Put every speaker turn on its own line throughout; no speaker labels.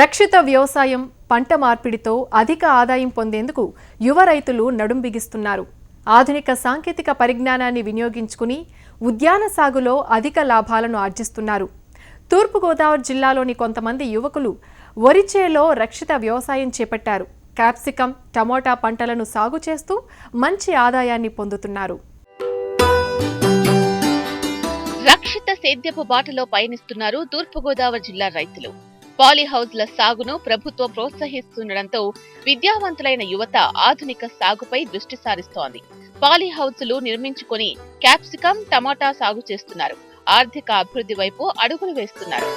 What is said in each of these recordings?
రక్షిత వ్యవసాయం పంట మార్పిడితో అధిక ఆదాయం పొందేందుకు యువ రైతులు నడుం బిగిస్తున్నారు ఆధునిక సాంకేతిక పరిజ్ఞానాన్ని వినియోగించుకుని ఉద్యాన సాగులో అధిక లాభాలను ఆర్జిస్తున్నారు తూర్పుగోదావరి జిల్లాలోని కొంతమంది యువకులు వరిచేలో రక్షిత వ్యవసాయం చేపట్టారు క్యాప్సికం టమోటా పంటలను సాగు చేస్తూ మంచి ఆదాయాన్ని పొందుతున్నారు రక్షిత సేద్యపు బాటలో పయనిస్తున్నారు తూర్పుగోదావరి జిల్లా రైతులు పాలీహౌజ్ల సాగును ప్రభుత్వం ప్రోత్సహిస్తుండటంతో విద్యావంతులైన యువత ఆధునిక సాగుపై దృష్టి సారిస్తోంది పాలీహౌజ్లు నిర్మించుకొని క్యాప్సికం టమాటా సాగు చేస్తున్నారు ఆర్థిక అభివృద్ధి వైపు అడుగులు వేస్తున్నారు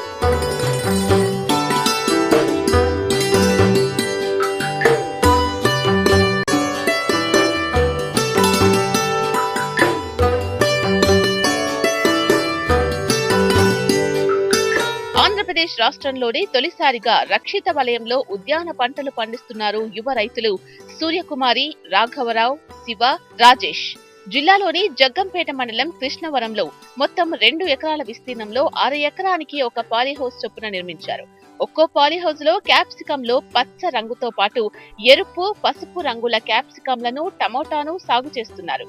ఆంధ్రప్రదేశ్ రాష్ట్రంలోనే తొలిసారిగా రక్షిత వలయంలో ఉద్యాన పంటలు పండిస్తున్నారు యువ రైతులు సూర్యకుమారి రాఘవరావు శివ రాజేష్ జిల్లాలోని జగ్గంపేట మండలం కృష్ణవరంలో మొత్తం రెండు ఎకరాల విస్తీర్ణంలో అర ఎకరానికి ఒక పాలీహౌస్ చొప్పున నిర్మించారు ఒక్కో పాలీహౌస్ లో క్యాప్సికమ్ లో పచ్చ రంగుతో పాటు ఎరుపు పసుపు రంగుల క్యాప్సికమ్లను టమోటాను సాగు చేస్తున్నారు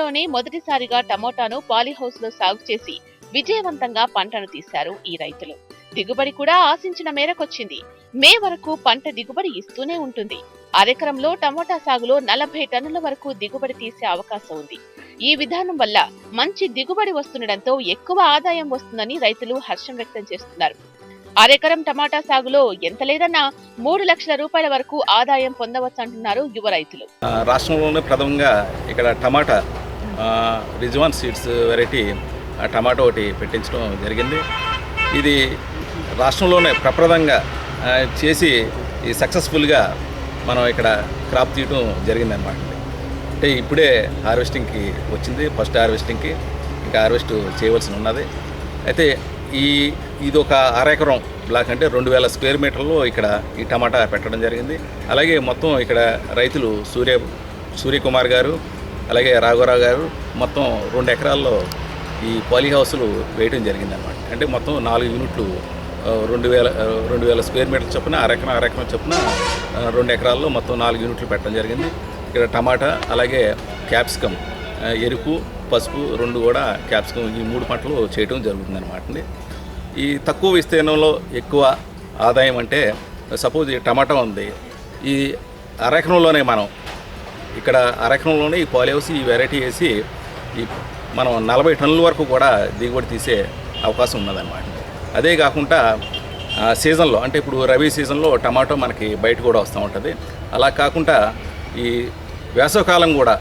దేశంలోనే మొదటిసారిగా టమోటాను పాలీహౌస్ లో సాగు చేసి విజయవంతంగా పంటను తీశారు ఈ రైతులు దిగుబడి కూడా ఆశించిన మేరకొచ్చింది మే వరకు పంట దిగుబడి ఇస్తూనే ఉంటుంది అరెకరంలో టమోటా సాగులో నలభై టన్నుల వరకు దిగుబడి తీసే అవకాశం ఉంది ఈ విధానం వల్ల మంచి దిగుబడి వస్తుండటంతో ఎక్కువ ఆదాయం వస్తుందని రైతులు హర్షం వ్యక్తం చేస్తున్నారు అరెకరం టమాటా సాగులో ఎంత లేదన్నా మూడు లక్షల రూపాయల వరకు ఆదాయం పొందవచ్చు అంటున్నారు యువ రైతులు
రాష్ట్రంలోనే ప్రథమంగా ఇక్కడ tomato Rijk Zwaan seeds variety tomato ఒకటి పెట్టించడం జరిగింది ఇది రాష్ట్రంలోనే ప్రప్రదంగా చేసి ఈ సక్సెస్ఫుల్గా మనం ఇక్కడ క్రాప్ తీయటం జరిగిందనమాట అంటే ఇప్పుడే హార్వెస్టింగ్కి వచ్చింది ఫస్ట్ హార్వెస్టింగ్కి ఇంకా హార్వెస్ట్ చేయవలసి ఉన్నది అయితే ఈ ఇది ఒక అరెకరం బ్లాక్ అంటే రెండు వేల స్క్వేర్ మీటర్లో ఇక్కడ ఈ టమాటా పెట్టడం జరిగింది అలాగే మొత్తం ఇక్కడ రైతులు సూర్య సూర్యకుమార్ గారు అలాగే రాఘవరావు గారు మొత్తం రెండు ఎకరాల్లో ఈ పాలీ హౌస్లు వేయడం జరిగిందనమాట అంటే మొత్తం నాలుగు యూనిట్లు రెండు వేల రెండు వేల స్క్వేర్ మీటర్ చొప్పున అరెకరం అరెకరం చొప్పున రెండు ఎకరాల్లో మొత్తం నాలుగు యూనిట్లు పెట్టడం జరిగింది ఇక్కడ టమాటా అలాగే క్యాప్సికమ్ ఎరుపు పసుపు రెండు కూడా క్యాప్సికమ్ ఈ మూడు పంటలు చేయడం జరుగుతుందన్నమాట అండి ఈ తక్కువ విస్తీర్ణంలో ఎక్కువ ఆదాయం అంటే సపోజ్ టమాటా ఉంది ఈ అరెకరంలోనే మనం ఇక్కడ అరకంలోనే ఈ పాలేసి ఈ వెరైటీ వేసి ఈ మనం నలభై టన్నుల వరకు కూడా దిగుబడి తీసే అవకాశం ఉన్నదన్నమాట అదే కాకుండా సీజన్లో అంటే ఇప్పుడు రబీ సీజన్లో టమాటో మనకి బయట కూడా వస్తూ ఉంటుంది అలా కాకుండా ఈ వేసవకాలం కూడా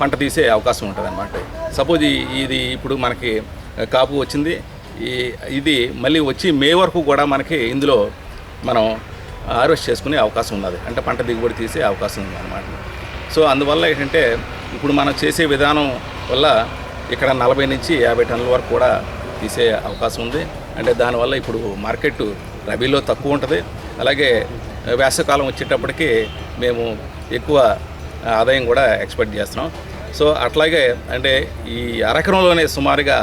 పంట తీసే అవకాశం ఉంటుంది అనమాట సపోజ్ ఇది ఇప్పుడు మనకి కాపు వచ్చింది ఈ ఇది మళ్ళీ వచ్చి మే వరకు కూడా మనకి ఇందులో మనం హార్వెస్ట్ చేసుకునే అవకాశం ఉన్నది అంటే పంట దిగుబడి తీసే అవకాశం ఉంది అన్నమాట సో అందువల్ల ఏంటంటే ఇప్పుడు మనం చేసే విధానం వల్ల ఇక్కడ నలభై నుంచి యాభై టన్నుల వరకు కూడా తీసే అవకాశం ఉంది అంటే దానివల్ల ఇప్పుడు మార్కెట్ రబీలో తక్కువ ఉంటుంది అలాగే వేసవకాలం వచ్చేటప్పటికి మేము ఎక్కువ ఆదాయం కూడా ఎక్స్పెక్ట్ చేస్తున్నాం సో అట్లాగే అంటే ఈ అరకరంలోనే సుమారుగా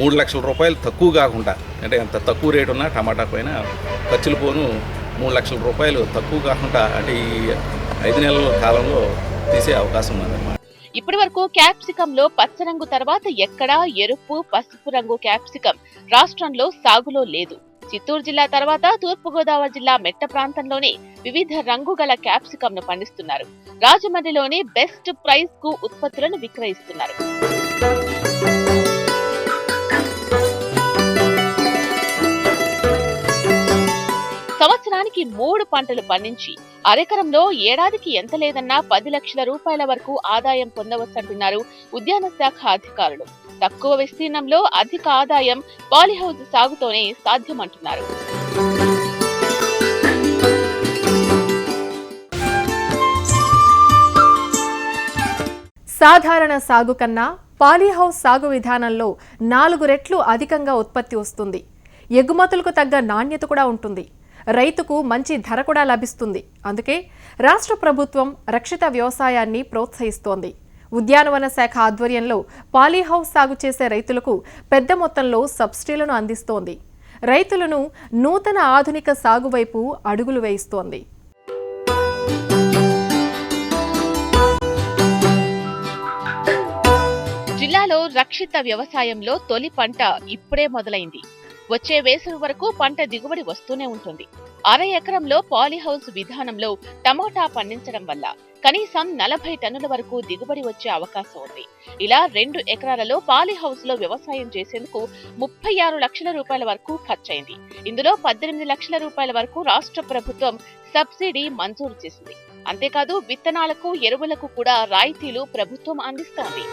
మూడు లక్షల రూపాయలు తక్కువ కాకుండా అంటే ఎంత తక్కువ రేటు ఉన్నా టమాటా పైన ఖర్చులు పోను మూడు లక్షల రూపాయలు తక్కువ కాకుండా అంటే ఈ ఐదు నెలల కాలంలో తీసే అవకాశం ఉందన్నమాట
ఇప్పటి వరకు క్యాప్సికం లో పచ్చ రంగు తర్వాత ఎక్కడా ఎరుపు పసుపు రంగు క్యాప్సికం రాష్ట్రంలో సాగులో లేదు చిత్తూరు జిల్లా తర్వాత తూర్పుగోదావరి జిల్లా మెట్ట ప్రాంతంలోనే వివిధ గల క్యాప్సికం ను పండిస్తున్నారు రాజమండ్రిలోనే బెస్ట్ ప్రైస్ కు ఉత్పత్తులను విక్రయిస్తున్నారు సంవత్సరానికి మూడు పంటలు పండించి అరెకరంలో ఏడాదికి ఎంత లేదన్నా పది లక్షల రూపాయల వరకు ఆదాయం పొందవచ్చంటున్నారు ఉద్యాన శాఖ అధికారులు తక్కువ విస్తీర్ణంలో అధిక ఆదాయం పాలిహౌజ్ సాగుతోనే సాధ్యమంటున్నారు సాధారణ సాగు కన్నా పాలీహౌస్ సాగు విధానంలో నాలుగు రెట్లు అధికంగా ఉత్పత్తి వస్తుంది ఎగుమతులకు తగ్గ నాణ్యత కూడా ఉంటుంది రైతుకు మంచి ధర కూడా లభిస్తుంది అందుకే రాష్ట్ర ప్రభుత్వం రక్షిత వ్యవసాయాన్ని ప్రోత్సహిస్తోంది ఉద్యానవన శాఖ ఆధ్వర్యంలో పాలీహౌస్ సాగు చేసే రైతులకు పెద్ద మొత్తంలో సబ్సిడీలను అందిస్తోంది రైతులను నూతన ఆధునిక సాగు వైపు అడుగులు వేయిస్తోంది జిల్లాలో రక్షిత వ్యవసాయంలో తొలి పంట ఇప్పుడే మొదలైంది వచ్చే వేసవి వరకు పంట దిగుబడి వస్తూనే ఉంటుంది అర ఎకరంలో పాలీహౌస్ విధానంలో టమోటా పండించడం వల్ల కనీసం నలభై టన్నుల వరకు దిగుబడి వచ్చే అవకాశం ఉంది ఇలా రెండు ఎకరాలలో పాలీహౌస్ లో వ్యవసాయం చేసేందుకు ముప్పై ఆరు లక్షల రూపాయల వరకు ఖర్చయింది ఇందులో పద్దెనిమిది లక్షల రూపాయల వరకు రాష్ట్ర ప్రభుత్వం సబ్సిడీ మంజూరు చేసింది అంతేకాదు విత్తనాలకు ఎరువులకు కూడా రాయితీలు ప్రభుత్వం అందిస్తోంది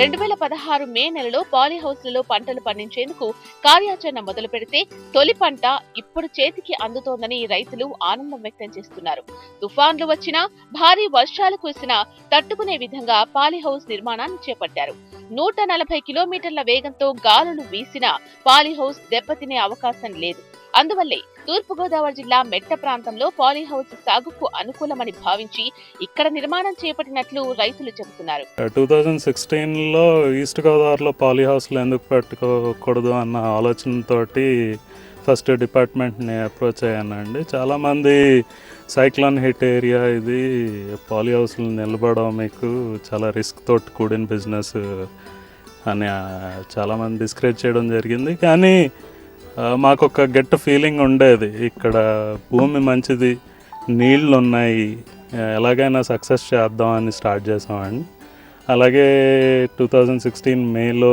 రెండు వేల పదహారు మే నెలలో పాలీహౌస్లలో పంటలు పండించేందుకు కార్యాచరణ మొదలు పెడితే తొలి పంట ఇప్పుడు చేతికి అందుతోందని రైతులు ఆనందం వ్యక్తం చేస్తున్నారు తుఫాన్లు వచ్చినా భారీ వర్షాలు కురిసినా తట్టుకునే విధంగా పాలీహౌస్ నిర్మాణాన్ని చేపట్టారు నూట నలభై కిలోమీటర్ల వేగంతో గాలులు వీసినా పాలీహౌస్ దెబ్బతినే అవకాశం లేదు అందువల్లే తూర్పుగోదావరి జిల్లా మెట్ట ప్రాంతంలో పాలీహౌస్ సాగుకు అనుకూలమని భావించి ఇక్కడ నిర్మాణం చేపట్టినట్లు రైతులు చెబుతున్నారు
టూ థౌజండ్ సిక్స్టీన్లో ఈస్ట్ గోదావరిలో పాలీహౌస్లు ఎందుకు పెట్టుకోకూడదు అన్న ఆలోచనతో ఫస్ట్ డిపార్ట్మెంట్ని అప్రోచ్ అయ్యానండి చాలామంది సైక్లాన్ హిట్ ఏరియా ఇది పాలీహౌస్లు నిలబడడం మీకు చాలా రిస్క్ తోటి కూడిన బిజినెస్ అని చాలామంది డిస్కరేజ్ చేయడం జరిగింది కానీ మాకొక గెట్ ఫీలింగ్ ఉండేది ఇక్కడ భూమి మంచిది నీళ్ళు ఉన్నాయి ఎలాగైనా సక్సెస్ చేద్దాం అని స్టార్ట్ చేసామండి అలాగే టూ థౌజండ్ సిక్స్టీన్ మేలో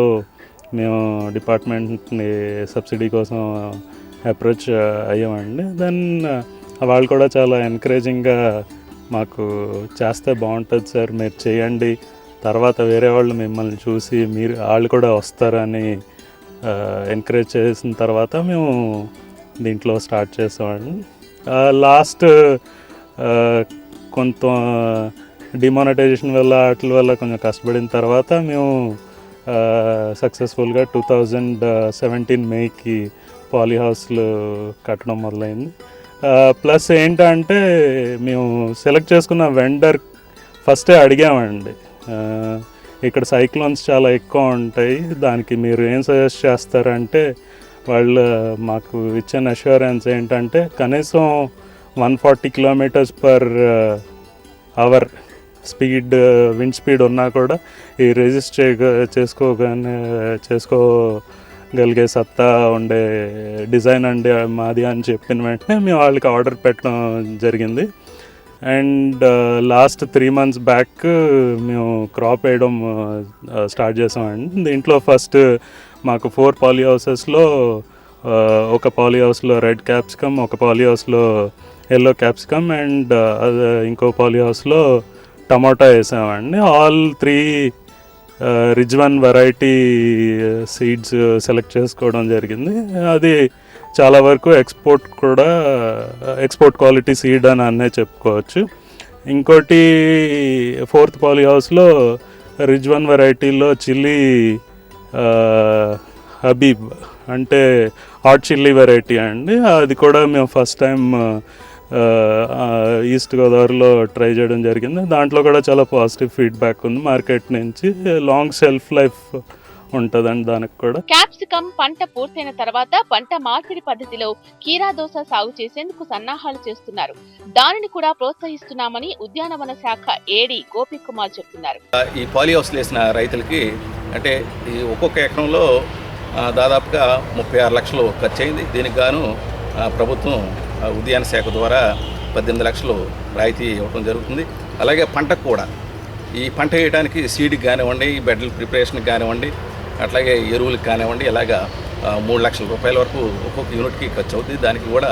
మేము డిపార్ట్మెంట్ని సబ్సిడీ కోసం అప్రోచ్ అయ్యామండి దెన్ వాళ్ళు కూడా చాలా ఎన్కరేజింగ్గా మాకు చేస్తే బాగుంటుంది సార్ మీరు చేయండి తర్వాత వేరే వాళ్ళు మిమ్మల్ని చూసి మీరు వాళ్ళు కూడా వస్తారని ఎంకరేజ్ చేసిన తర్వాత మేము దీంట్లో స్టార్ట్ చేసామండి లాస్ట్ కొంత డిమానిటైజేషన్ వల్ల వాటి వల్ల కొంచెం కష్టపడిన తర్వాత మేము సక్సెస్ఫుల్గా టూ థౌజండ్ సెవెంటీన్ మేకి పాలీ హౌస్లు కట్టడం మొదలైంది ప్లస్ ఏంటంటే మేము సెలెక్ట్ చేసుకున్న వెండర్ ఫస్టే అడిగామండి ఇక్కడ సైక్లోన్స్ చాలా ఎక్కువ ఉంటాయి దానికి మీరు ఏం సజెస్ట్ చేస్తారంటే వాళ్ళు మాకు ఇచ్చిన అష్యూరెన్స్ ఏంటంటే కనీసం one forty kilometres per hour speed wind speed ఉన్నా కూడా ఈ రిజిస్టర్ చేసుకోగానే చేసుకోగలిగే సత్తా ఉండే డిజైన్ అండి మాది అని చెప్పిన వెంటనే మేము వాళ్ళకి ఆర్డర్ పెట్టడం జరిగింది and last three months back మేము క్రాప్ వేయడం స్టార్ట్ uh, uh, చేసామండి దీంట్లో ఫస్ట్ uh, మాకు ఫోర్ పాలీ హౌసెస్లో ఒక పాలీ హౌస్లో రెడ్ క్యాప్సికమ్ ఒక పాలీ హౌస్లో ఎల్లో క్యాప్సికమ్ అండ్ ఇంకో పాలీ హౌస్లో టమాటా వేసామండి all three Rijk Zwaan variety seeds select చేసుకోవడం జరిగింది అది చాలా వరకు ఎక్స్పోర్ట్ కూడా ఎక్స్పోర్ట్ క్వాలిటీ సీడ్ అని అన్నే చెప్పుకోవచ్చు ఇంకోటి ఫోర్త్ పాలీ హౌస్లో రిజ్వన్ వెరైటీలో చిల్లీ హబీబ్ అంటే హాట్ చిల్లీ వెరైటీ అండి అది కూడా మేము ఫస్ట్ టైం ఈస్ట్ గోదావరిలో ట్రై చేయడం జరిగింది దాంట్లో కూడా చాలా పాజిటివ్ ఫీడ్బ్యాక్ ఉంది మార్కెట్ నుంచి లాంగ్ సెల్ఫ్ లైఫ్ ఉంటదండి దానికి కూడా
క్యాప్సికం పంట పూర్తయిన తర్వాత పంట మార్పిడి పద్ధతిలో కీరా దోశ సాగు చేసేందుకు సన్నాహాలు చేస్తున్నారు దానిని కూడా ప్రోత్సహిస్తున్నామని ఉద్యానవన శాఖ ఏడి గోపి కుమార్ చెప్తున్నారు
ఈ పాలి హౌస్ వేసిన రైతులకి అంటే ఈ ఒక్కొక్క ఎకరంలో దాదాపుగా ముప్పై ఆరు లక్షలు ఖర్చు అయింది దీనికి గాను ప్రభుత్వం ఉద్యాన శాఖ ద్వారా పద్దెనిమిది లక్షలు రాయితీ ఇవ్వడం జరుగుతుంది అలాగే పంటకు కూడా ఈ పంట వేయడానికి సీడ్కి కానివ్వండి బెడ్ల ప్రిపరేషన్కి కానివ్వండి అట్లాగే ఎరువులకు కానివ్వండి ఇలాగా మూడు లక్షల రూపాయల వరకు ఒక్కొక్క యూనిట్కి ఖర్చు అవుతుంది దానికి కూడా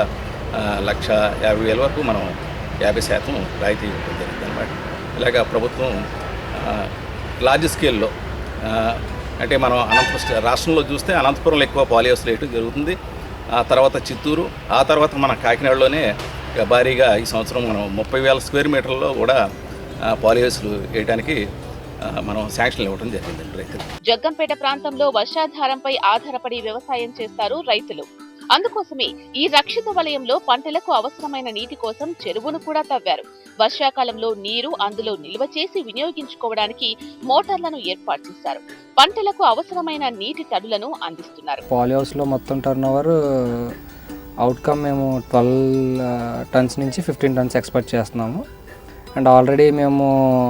లక్ష యాభై వేల వరకు మనం యాభై శాతం రాయితీ ఇవ్వడం జరుగుతుంది అనమాట ఇలాగ ప్రభుత్వం లార్జ్ స్కేల్లో అంటే మనం అనంతపురం రాష్ట్రంలో చూస్తే అనంతపురంలో ఎక్కువ పాలియోస్ రేటు జరుగుతుంది ఆ తర్వాత చిత్తూరు ఆ తర్వాత మన కాకినాడలోనే భారీగా ఈ సంవత్సరం మనం ముప్పై వేల స్క్వేర్ మీటర్లో కూడా పాలియోస్లు వేయడానికి మనం ఇవ్వడం జరిగిందండి
జగ్గంపేట ప్రాంతంలో వర్షాధారంపై ఆధారపడి వ్యవసాయం చేస్తారు రైతులు అందుకోసమే ఈ రక్షిత వలయంలో పంటలకు అవసరమైన నీటి కోసం చెరువును కూడా తవ్వారు వర్షాకాలంలో నీరు అందులో నిల్వ చేసి వినియోగించుకోవడానికి మోటార్లను ఏర్పాటు చేశారు పంటలకు అవసరమైన నీటి తడులను అందిస్తున్నారు
పాలిహౌస్ లో మొత్తం టర్న్ ఓవర్ అవుట్కమ్ మేము ట్వెల్వ్ టన్స్ నుంచి ఫిఫ్టీన్ టన్స్ ఎక్స్పెక్ట్ చేస్తున్నాము అండ్ ఆల్రెడీ మేము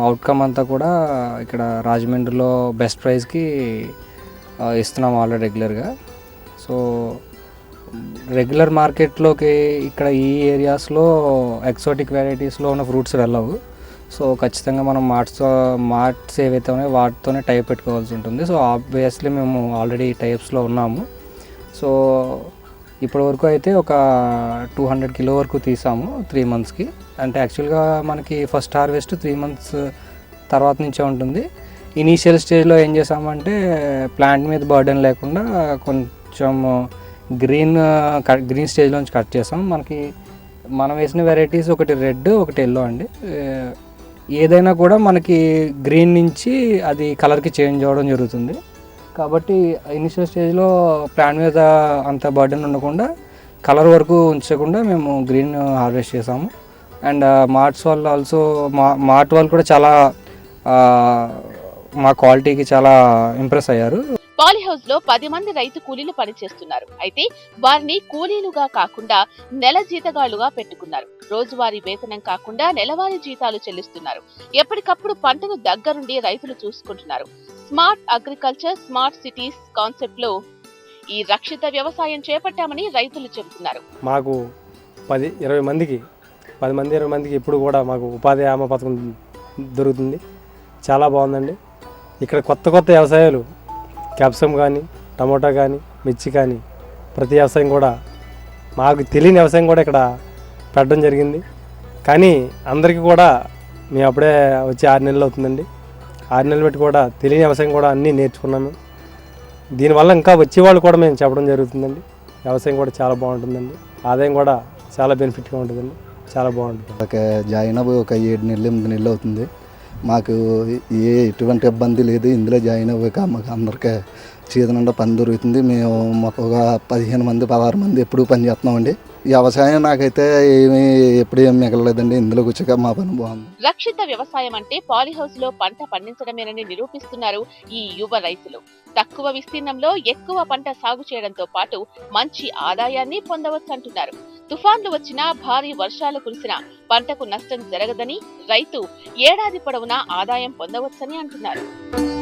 అవుట్కమ్ అంతా కూడా ఇక్కడ రాజమండ్రిలో బెస్ట్ ప్రైస్కి ఇస్తున్నాం ఆల్రెడీ రెగ్యులర్గా సో రెగ్యులర్ మార్కెట్లోకి ఇక్కడ ఈ ఏరియాస్లో ఎక్సోటిక్ వెరైటీస్లో ఉన్న ఫ్రూట్స్ వెళ్ళవు సో ఖచ్చితంగా మనం మార్ట్స్ మార్ట్స్ ఏవైతే ఉన్నాయో వాటితోనే టైప్ పెట్టుకోవాల్సి ఉంటుంది సో ఆబ్వియస్లీ మేము ఆల్రెడీ టైప్స్లో ఉన్నాము సో ఇప్పటి వరకు అయితే ఒక టూ హండ్రెడ్ కిలో వరకు తీసాము త్రీ మంత్స్కి అంటే యాక్చువల్గా మనకి ఫస్ట్ హార్వెస్ట్ త్రీ మంత్స్ తర్వాత నుంచే ఉంటుంది ఇనీషియల్ స్టేజ్లో ఏం చేసామంటే ప్లాంట్ మీద బర్డెన్ లేకుండా కొంచెం గ్రీన్ కట్ గ్రీన్ స్టేజ్లోంచి కట్ చేసాం మనకి మనం వేసిన వెరైటీస్ ఒకటి రెడ్ ఒకటి ఎల్లో అండి ఏదైనా కూడా మనకి గ్రీన్ నుంచి అది కలర్కి చేంజ్ అవ్వడం జరుగుతుంది కాబట్టి ఇనిషియల్ స్టేజ్లో ప్లాన్ మీద అంత బర్డెన్ ఉండకుండా కలర్ వరకు ఉంచకుండా మేము గ్రీన్ హార్వెస్ట్ చేసాము అండ్ మార్ట్స్ వాళ్ళు ఆల్సో మా మార్ట్ వాళ్ళు కూడా చాలా uh, మా క్వాలిటీకి చాలా ఇంప్రెస్ అయ్యారు
పాలిహౌస్ లో పది మంది రైతు కూలీలు పనిచేస్తున్నారు అయితే వారిని కూలీలుగా కాకుండా నెల జీతగాళ్లుగా పెట్టుకున్నారు రోజువారీ వేతనం కాకుండా నెలవారీ జీతాలు చెల్లిస్తున్నారు ఎప్పటికప్పుడు పంటను దగ్గరుండి రైతులు చూసుకుంటున్నారు స్మార్ట్ అగ్రికల్చర్ స్మార్ట్ సిటీస్ కాన్సెప్ట్లో ఈ రక్షిత వ్యవసాయం చేపట్టామని రైతులు చెబుతున్నారు
మాకు పది ఇరవై మందికి పది మంది ఇరవై మందికి ఇప్పుడు కూడా మాకు ఉపాధి హామీ పథకం దొరుకుతుంది చాలా బాగుందండి ఇక్కడ కొత్త కొత్త వ్యవసాయాలు క్యాప్సం కానీ టమోటా కానీ మిర్చి కానీ ప్రతి వ్యవసాయం కూడా మాకు తెలియని వ్యవసాయం కూడా ఇక్కడ పెట్టడం జరిగింది కానీ అందరికీ కూడా మేము అప్పుడే వచ్చి ఆరు నెలలు అవుతుందండి ఆరు నెలలు పెట్టి కూడా తెలియని వ్యవసాయం కూడా అన్నీ నేర్చుకున్నాము దీనివల్ల ఇంకా వచ్చేవాళ్ళు కూడా మేము చెప్పడం జరుగుతుందండి వ్యవసాయం కూడా చాలా బాగుంటుందండి ఆదాయం కూడా చాలా బెనిఫిట్గా ఉంటుందండి చాలా బాగుంటుంది
ఒక జాయిన్ అవ్వ ఒక ఏడు నెలలు ఎనిమిది నెలలు అవుతుంది మాకు ఏ ఎటువంటి ఇబ్బంది లేదు ఇందులో జాయిన్ అవ్వక మాకు అందరికీ చేతి పని దొరుకుతుంది మేము మాకు ఒక పదిహేను మంది పదహారు మంది ఎప్పుడూ పని చేస్తున్నామండి వ్యవసాయం నాకైతే ఏమీ ఎప్పుడు ఏం మిగలలేదండి ఇందులోకి వచ్చాక మా పని బాగుంది
రక్షిత వ్యవసాయం అంటే పాలిహౌస్ లో పంట పండించడమేనని నిరూపిస్తున్నారు ఈ యువ రైతులు తక్కువ విస్తీర్ణంలో ఎక్కువ పంట సాగు చేయడంతో పాటు మంచి ఆదాయాన్ని పొందవచ్చు అంటున్నారు తుఫాన్లు వచ్చినా భారీ వర్షాలు కురిసినా పంటకు నష్టం జరగదని రైతు ఏడాది పొడవునా ఆదాయం పొందవచ్చని అంటున్నారు